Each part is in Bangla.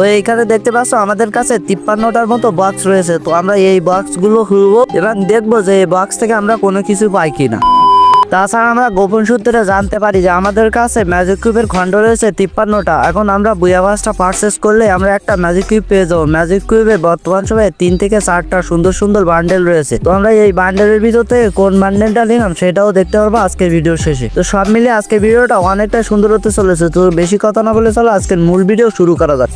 তো এইখানে দেখতে পাচ্ছ, আমাদের কাছে তিপ্পান্নটার মতো বক্স রয়েছে। তো আমরা এই বক্সগুলো খুলবো এবং দেখব যে এই বক্স থেকে আমরা কোনো কিছু পাই কিনা। তাছাড়া আমরা গোপন সূত্রে জানতে পারি যে আমাদের কাছে ম্যাজিক কিউবের খণ্ড রয়েছে তিপ্পান্নটা। এখন আমরা বুয়াবাসটা পারচেস করলে আমরা একটা ম্যাজিক কিউব পেয়ে যাব। ম্যাজিক কিউবে বর্তমান সময়ে তিন থেকে চারটা সুন্দর সুন্দর বান্ডেল রয়েছে। তো আমরা এই বান্ডেলের ভিতর থেকে কোন বান্ডেলটা নিলাম সেটাও দেখতে পারব আজকের ভিডিও শেষে। তো সব মিলিয়ে আজকের ভিডিওটা অনেকটা সুন্দর হতে চলেছে। তো বেশি কথা না বলে চলো আজকের মূল ভিডিও শুরু করা যাক।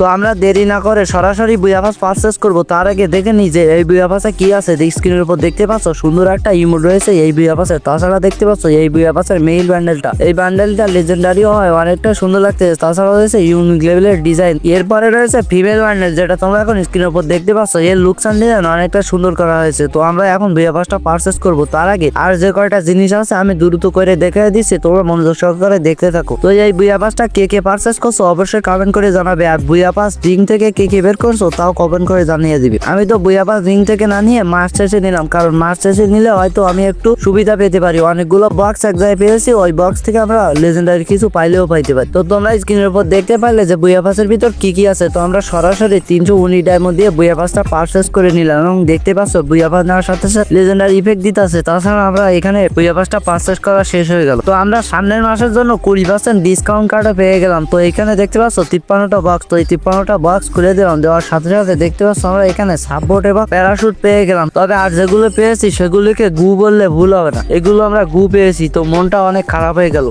তো আমরা দেরি না করে সরাসরি বুয়াফাস পারচেস করব। তার আগে দেখে নিই যে এই বুয়াফাসে কি আছে। স্ক্রিনের উপর দেখতে পাচ্ছ? সুন্দর একটা ইমোট রয়েছে এই বুয়াফাসের তাছাড়া দেখতে পাচ্ছ এই বুয়াফাসের মেইল ব্যান্ডেলটা এই ব্যান্ডেলটা লেজেন্ডারিও হয়, অনেকটা সুন্দর লাগছে তাছাড়া রয়েছে ইউনিক লেভেলের ডিজাইন এরপরে রয়েছে ফিমেল ব্যান্ডেল যেটা তোমরা এখন স্ক্রিনের উপর দেখতে পাচ্ছ। এর লুকস অ্যান্ড ডিজাইন অনেকটা সুন্দর করা হয়েছে। তো আমরা এখন বুয়াফাসটা পারচেস করব। তার আগে আর যে কয়টা জিনিস আছে আমি দ্রুত করে দেখে দিচ্ছি। তোমরা মনোযোগ সহকারে দেখতে থাকো। তো এই বুয়াফাসটা কে কে পারচেস করছ অবশ্যই কমেন্ট করে জানাবে। আর বুয়াপাস রিং থেকে কে কে বের করছ তাও কমেন্ট করে জানিয়ে দিবি। আমি তো বুয়াপাস রিং থেকে না নিয়ে মার্চ শেষে নিলাম, কারণ মার্চ শেষে নিলে হয়তো আমি একটু সুবিধা পেতে পারি। অনেকগুলো বক্স এক জায়গায় পেয়েছি, ওই বক্স থেকে আমরা লেজেন্ডারি কিছু পাইলেও পাইতে পারি। তো তোমরা স্ক্রিনের উপর দেখতে পারলে যে বুয়াপাসের ভিতর কি কি আছে। তো আমরা সরাসরি তিনশো উনিশ ডায়মন্ড দিয়ে বুয়াপাসটা পারচেস করে নিলাম এবং দেখতে পাচ্ছ বুয়াপাস নেওয়ার সাথে সাথে লেজেন্ডারি ইফেক্ট দিতে আছে তাছাড়া আমরা এখানে বুয়াপাসটা পারচেস করা শেষ হয়ে গেল। তো আমরা সামনের মাসের জন্য কুড়ি পার্সেন্ট ডিসকাউন্ট কার্ডও পেয়ে গেলাম। তো এখানে দেখতে পাচ্ছ তিপ্পান্নটা বক্স তো এই তিপ্পান্নটা বক্স খুলে দিলাম দেওয়ার সাথে সাথে দেখতে পাচ্ছি আমরা এখানে সাপোর্ট এবং প্যারাশুট পেয়ে গেলাম তবে আর যেগুলো পেয়েছি সেগুলিকে গু বললে ভুল হবে না এগুলো আমরা গু পেয়েছি তো মনটা অনেক খারাপ হয়ে গেল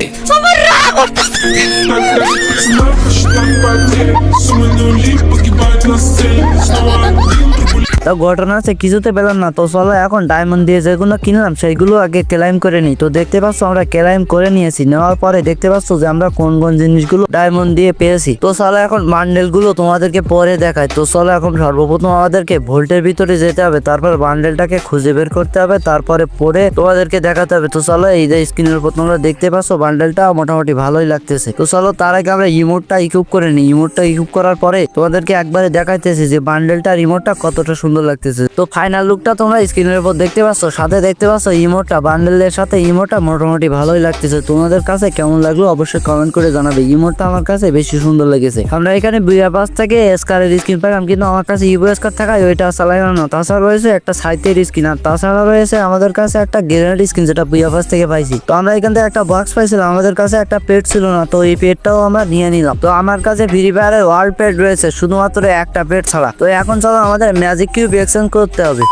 তা ঘটনা আছে, কিছুতে পেলাম না। তো চলো, এখন ডায়মন্ড দিয়ে যেগুলো কিনলাম, সেইগুলো আগে ক্লাইম করে নিই। তো দেখতে পাচ্ছ, আমরা ক্লাইম করে নিয়েছি। নেওয়ার পরে দেখতে পাচ্ছ যে আমরা কোন কোন জিনিসগুলো ডায়মন্ড দিয়ে পেয়েছি। তো চলো, এখন বান্ডেলগুলো তোমাদেরকে পরে দেখায় তো চলো, এখন সর্বপ্রথম আমাদেরকে ভোল্টের ভিতরে যেতে হবে। তারপর বান্ডেলটাকে খুঁজে বের করতে হবে। তারপরে পরে তোমাদেরকে দেখাতে হবে। তো চলো, এই যে স্ক্রিনের উপর তোমরা দেখতে পাচ্ছ বান্ডেলটা মোটামুটি ভালোই লাগতেছে। তো চলো, তার আগে আমরা ইমোটটা ইকুইপ করে নিই। ইমোটটা ইকুইপ করার পরে তোমাদেরকে একবারে দেখাইতেছি যে বান্ডেলটা রিমোটটা কতটা সুন্দর লাগতেছে। তো ফাইনাল লুকটা তোমরা স্ক্রিনের উপর দেখতে পাচ্ছ, সাথে দেখতে পাচ্ছ ইমোটটা বান্ডেলের সাথে ইমোটটা মোটামুটি ভালোই লাগতেছে। তোমাদের কাছে কেমন লাগল অবশ্যই কমেন্ট করে জানাবে। ইমোটটা আমার কাছে বেশি সুন্দর লেগেছে। আমরা এখানে বিয়া পাস থেকে এসকারের স্ক্রিন পেলাম কিন্তু আমার কাছে ইউবো এসকার থাকায় ওইটা চালাই না। তাছাড়া রয়েছে একটা সাইটের স্ক্রিন আর তাছাড়া রয়েছে আমাদের কাছে একটা গ্রেনেড স্ক্রিন যেটা বিয়া পাস থেকে পাইছি। তো আমরা এখান থেকে একটা বক্স পাইছিলাম, আমাদের কাছে একটা পেট ছিল না, তো এই পেটটাও আমরা নিয়ে নিলাম। তো আমার কাছে ফ্রি ফায়ারের ওয়ার্ল্ড পেট রয়েছে, শুধুমাত্র একটা পেট ছাড়া। তো এখন চলো আমাদের ম্যাজিক কিউব এক্সচেঞ্জ করতে হবে।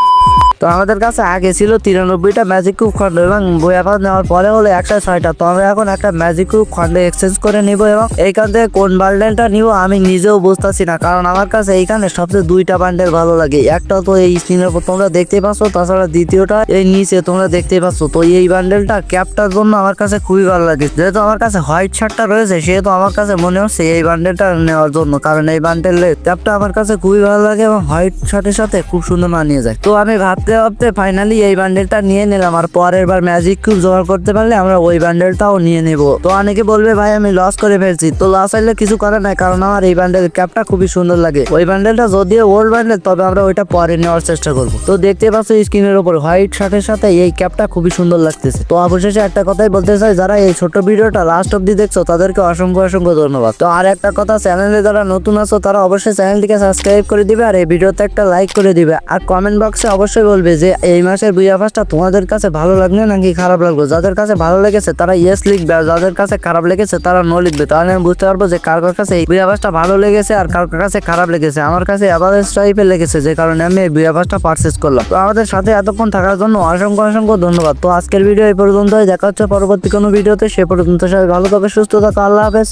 তো আমাদের কাছে আগে ছিল তিরানব্বইটা ম্যাজিক কিউব খন্ড এবং বইয়াপাত নেওয়ার পরে হলো একশো ছয়টা। তো আমরা এখন একটা ম্যাজিক কিউব খন্ডে এক্সচেঞ্জ করে নিব এবং এইখান থেকে কোন বান্ডেলটা নিব আমি নিজেও বুঝতেছি না, কারণ আমার কাছে এইখানে সবচেয়ে দুইটা বান্ডেল ভালো লাগে। একটা তো এই স্ক্রিনের উপর তোমরা দেখতে পাচ্ছ, তাছাড়া দ্বিতীয়টা এই নিচে তোমরা দেখতে পাচ্ছ। তো এই বান্ডেলটা ক্যাপটার জন্য আমার কাছে খুবই ভালো লাগে। যেহেতু আমার কাছে হোয়াইট শার্টটা রয়েছে, সেহেতু আমার কাছে মনে হচ্ছে এই বান্ডেলটা নেওয়ার জন্য, কারণ এই বান্ডেলের ক্যাপটা আমার কাছে খুবই ভালো লাগে এবং হোয়াইট শার্টের সাথে খুব সুন্দর মানিয়ে যায়। তো আমি ভাবতে ভাবতে ফাইনালি এই বান্ডেলটা নিয়ে নিলাম। আর পরের বার ম্যাজিক কিউব জোগাড় করতে পারলে আমরা ওই বান্ডেলটাও নিয়ে নেব। তো অনেকে বলবে, ভাই, আমি লস করে ফেলছি। তো লস হইলে কিছু করার নাই, কারণ আমার এই বান্ডেল ক্যাপটা খুবই সুন্দর লাগে। ওই বান্ডেলটা যদিও ওল্ড বান্ডেল তবে আমরা ওইটা পরে নেওয়ার চেষ্টা করব। তো দেখতে পাচ্ছ স্ক্রিনের উপর হোয়াইট শার্টের সাথে এই ক্যাপটা খুবই সুন্দর লাগতেছে। তো অবশেষে একটা কথাই বলতে চাই, যারা এই ছোট ভিডিওটা লাস্ট অব্দি দেখছ, তাদেরকে অসংখ্য অসংখ্য ধন্যবাদ। তো আর একটা কথা চ্যানেলে যারা নতুন আছো, তারা অবশ্যই চ্যানেলটিকে সাবস্ক্রাইব করে দিবে, আর এই ভিডিওতে একটা লাইক করে দিবে। আর কমেন্ট বক্সে অবশ্যই বলবে যে, এই মাসের বুয়াফাসটা তোমাদের কাছে ভালো লাগবে নাকি খারাপ লাগবে যাদের কাছে ভালো লেগেছে তারা ইয়েস লিখবে, আর যাদের কাছে খারাপ লেগেছে তারা নো লিখবে। তাহলে আমি বুঝতে পারব যে কার কার কাছে এই বুয়াফাসটা ভালো লেগেছে আর কার কাছে খারাপ লেগেছে। আমার কাছে অ্যাভারেজ টাইপের লেগেছে, যে কারণে আমি এই বুয়াফাসটা পারচেস করলাম। তো আমাদের সাথে এতক্ষণ থাকার জন্য অসংখ্য অসংখ্য ধন্যবাদ। তো আজকের ভিডিও এই পর্যন্তই। দেখা হচ্ছে পরবর্তী কোনো ভিডিওতে সে পর্যন্ত সবাই ভালো থাকবে সুস্থ থাকো। আল্লাহ হাফেজ।